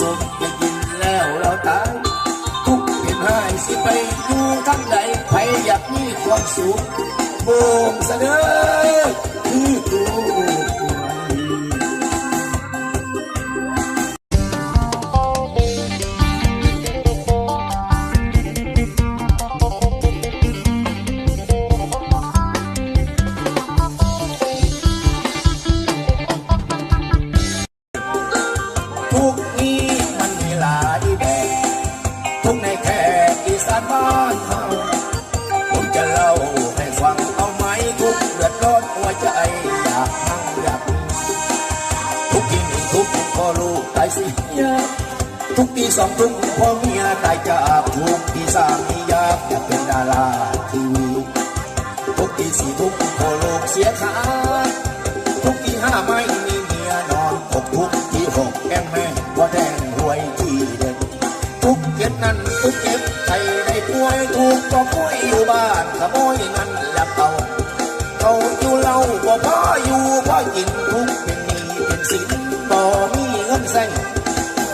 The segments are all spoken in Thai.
สดจะกินแล้วเราตายทุกเป็นหายสิไปอยู่ทั้งใดใครอยากมีความสุขโบมเสนอานเฮาผมจะเล่าให้ฟังเอาไหมทุกเดือดร้อนหัวใจอยากนั่งอยากทุกทีหนึ่งทุกพ่อลูกตายเสิยาทุกทีสองทุกพ่อเมียตายจากทุกทีสามมียากอยากเป็นดาราทีวีทุกทีสี่ทุกพ่อลูกเสียขาทุกทีห้าไม่มีเมียนอนหกทุกทีหกแก้มแม่ว่าแดงหวยที่เด็ดทุกเจ็ดนั้นทุกเจ็บ กก็ป่วยอยู่บ้านขโมยนั่นหลับเตาเขาอยู่เล่าบ่พออยู่พอกินทุกเป็นหนี้เป็นสินบ่มีเงินแสง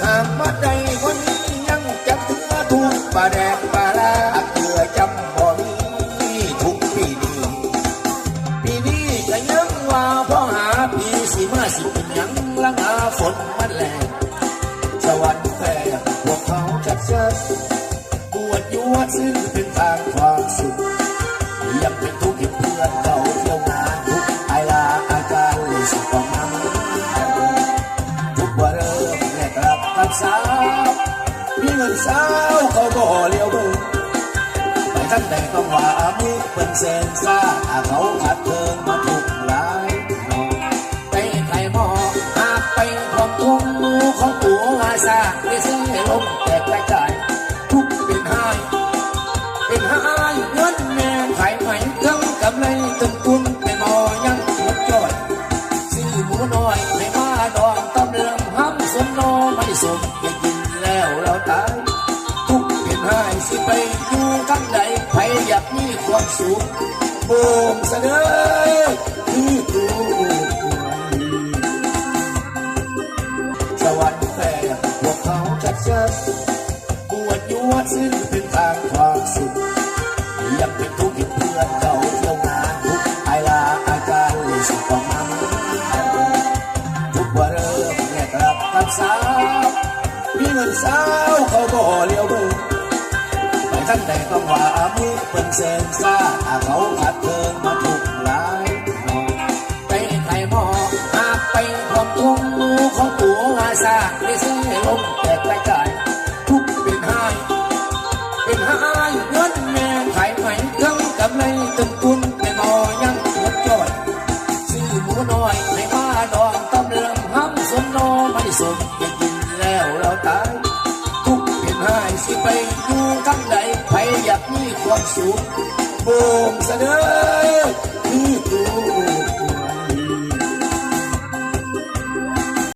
หากมาใดวันนี้ยังจับถึงมาทุกปลาแดกปลาลาเกลือจำบ่มีทุกปีนี้ปีนี้ก็ยังว่าพ่อหาปีสิมาสิเป็นยังลังอาฝนมันแรง ดยั่วซึ่งเป็นทางความสุขยังเป็นทุกข์เห็นเพื่อนเขาเที่ยวงานทุกไอลาอาการเลยสุขของน้ำทุกว่าเริ่มแรกรับกับสาวมีเงินสาวเขาบ่เลี้ยวดูไปทั้งแต่ต้องว่ามุกเป็นเซนซ่าเขาขัดเทิงมาถูกหลาย โนไม่สมจะกินแล้วเราตาย ทุกข์เป็นหายสิไปอยู่ทั้งใดใครอยากมีความสุขโบงเสนอคือตัวสวรรค์แพ้พวกเขาจัดเชิดปวดยั่วซึ่งเป็นทางความสุขอยังเป็นทุกข์เพื่อนเขา นสาวเขาบ่เลี้ยวดูไปทั้งแต่ต้องว่ามุกเป็นเซนซ่าเขาขัดเทิงมาถูกหลายนองไปไข่หมอหากไปความทุ่งมูของตัววาซาได้ซื้อให้ลมแตกกระจทุกเป็นหายเป็นหายเงินแม่ขายไหมเครื่องกำไรตึงตุนไม่มอยังหมดจอดซื้อหมูน้อยไม่มาดองตำเรืองห้ำสมโนไม่สมจะกิน แล้วเราตาย ทุกข์เห็นหายสิไปอยู่ทั้งใดใครอยากมีความสุขโบมเสนอ